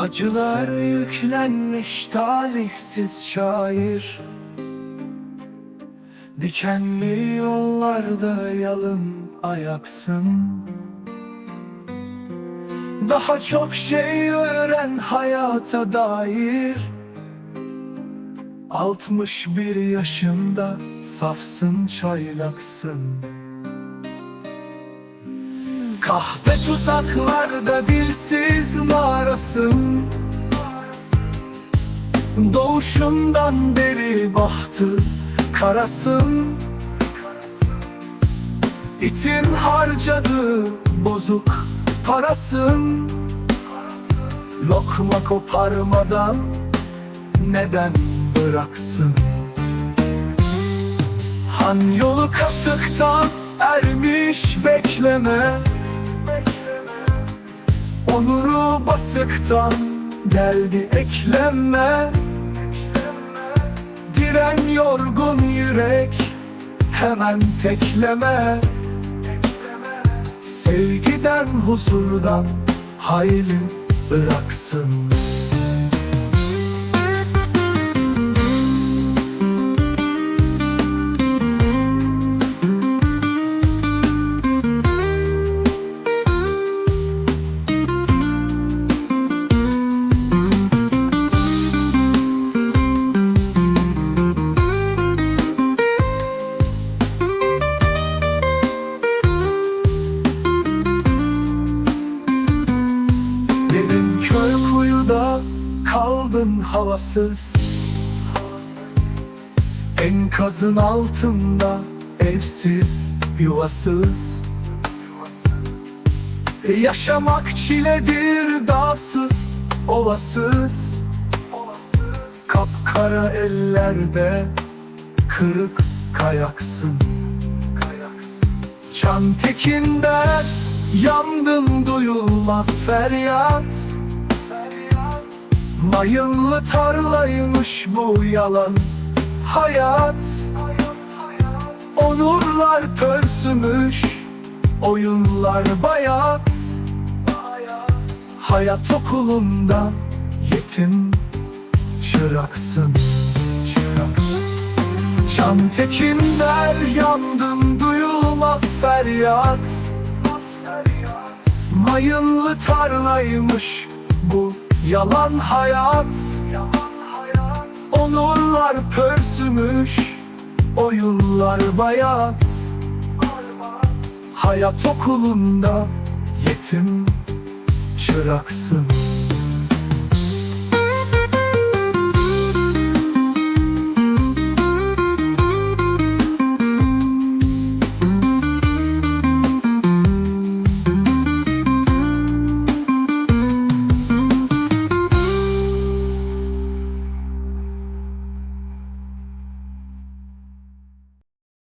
Acılar yüklenmiş talihsiz şair. Dikenli yollarda yalın ayaksın. Daha çok şey öğren hayata dair. 61 yaşında safsın çaylaksın Kahve tuzaklarda dilsiz mağarasın. Doğuşundan beri bahtı karasın. İtin harcadığı bozuk parasın. Lokma koparmadan neden bıraksın? Han yolu kasıktan ermiş bekleme Onuru basıktan geldi ekleme. Diren yorgun yürek hemen tekleme. Sevgiden huzurdan hayli bıraksın havasız. Enkazın altında evsiz yuvasız. Yaşamak çiledir dağsız ovasız. Kapkara ellerde kırık kayaksın. Çantekinden yandım duyulmaz feryat Mayınlı tarlaymış bu yalan. Hayat Onurlar pörsümüş, oyunlar bayat. Hayat okulunda yetim çıraksın Can tekin der yandım duyulmaz feryat. Mayınlı tarlaymış bu yalan hayat. Onurlar pörsümüş, oyunlar bayat. Hayat okulunda yetim çıraksın